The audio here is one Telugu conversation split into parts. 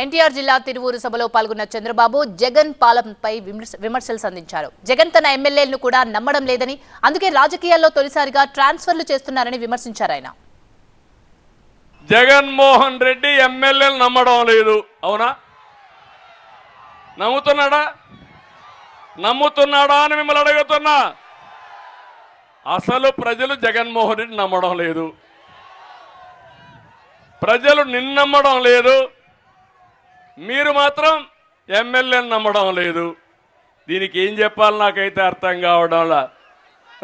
ఎన్టీఆర్ జిల్లా తిరువూరు సభలో పాల్గొన్న చంద్రబాబు జగన్ పాలనపై విమర్శ- విమర్శలు సంధించారు. జగన్ తన ఎమ్మెల్యేలను కూడా నమ్మడం లేదని అందుకే రాజకీయాల్లో తొలిసారిగా ట్రాన్స్ఫర్లు చేస్తున్నారని విమర్శించారు ఆయన. జగన్మోహన్ రెడ్డి ఎమ్మెల్యేలు నమ్మడం లేదు. అవునా? నమ్ముతున్నాడా? నమ్ముతున్నాడా అని మిమ్మల్ని అడుగుతున్నా. అసలు ప్రజలు జగన్మోహన్ రెడ్డి నమ్మడం లేదు. ప్రజలు నిన్ను నమ్మడం లేదు. మీరు మాత్రం ఎమ్మెల్యేని నమ్మడం లేదు. దీనికి ఏం చెప్పాలి నాకైతే అర్థం కావడంలా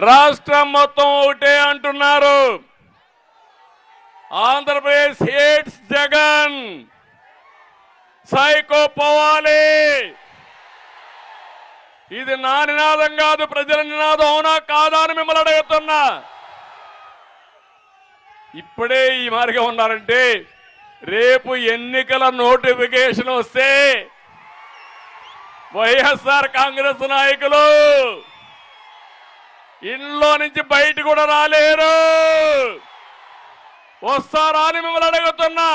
రాష్ట్రం మొత్తం ఒకటే అంటున్నారు. ఆంధ్రప్రదేశ్ హేట్స్ జగన్. సైకో పోవాలి. ఇది నా నినాదం కాదు ప్రజల నినాదం అవునా కాదా అని మిమ్మల్ని అడుగుతున్నా. ఇప్పుడే ఈ మార్గం ఉన్నారంటే రేపు ఎన్నికల నోటిఫికేషన్ వస్తే వైఎస్ఆర్ కాంగ్రెస్ నాయకులు ఇంట్లో నుంచి బయట కూడా రాలేరు. వస్తారా అని మిమ్మల్ని అడుగుతున్నా.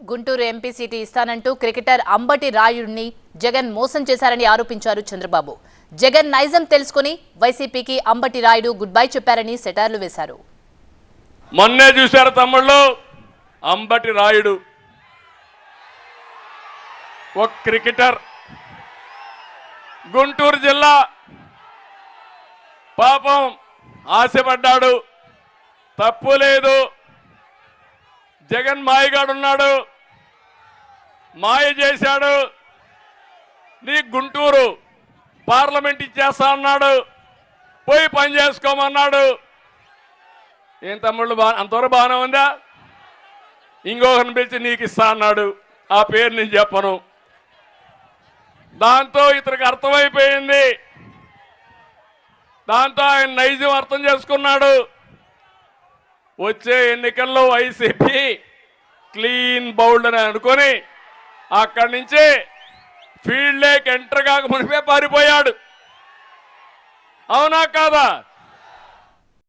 గుంటూరు ఎంపీ సీటు ఇస్తానంటూ క్రికెటర్ అంబటి రాయుడిని జగన్ మోసం చేశారని ఆరోపించారు చంద్రబాబు. జగన్ నైజం తెలుసుకుని వైసీపీకి అంబటి రాయుడు గుడ్ బై చెప్పారని సెటార్లు వేశారు. మొన్నే చూశారు తమ్ముళ్ళు? అంబటి రాయుడు. ఒక క్రికెటర్. గుంటూరు జిల్లా. పాపం ఆశపడ్డాడు. తప్పు లేదు. జగన్ మాయగాడున్నాడు. మాయ చేశాడు. నీ గుంటూరు పార్లమెంట్ ఇచ్చేస్తా అన్నాడు. పోయి పని చేసుకోమన్నాడు. ఏం తమ్ముళ్ళు బా అంతవరకు బాగానే ఉందా? ఇంకొకరిని పిలిచి నీకు ఇస్తా అన్నాడు. ఆ పేరు నేను చెప్పను. దాంతో ఇతనికి అర్థమైపోయింది. దాంతో ఆయన నైజం అర్థం చేసుకున్నాడు. వచ్చే ఎన్నికల్లో వైసీపీ క్లీన్ బౌల్డ్ అని అనుకొని అక్కడి నుంచి ఫీల్డ్ లేక్ ఎంటర్ కాక మునిపే పారిపోయాడు. అవునా కాదా?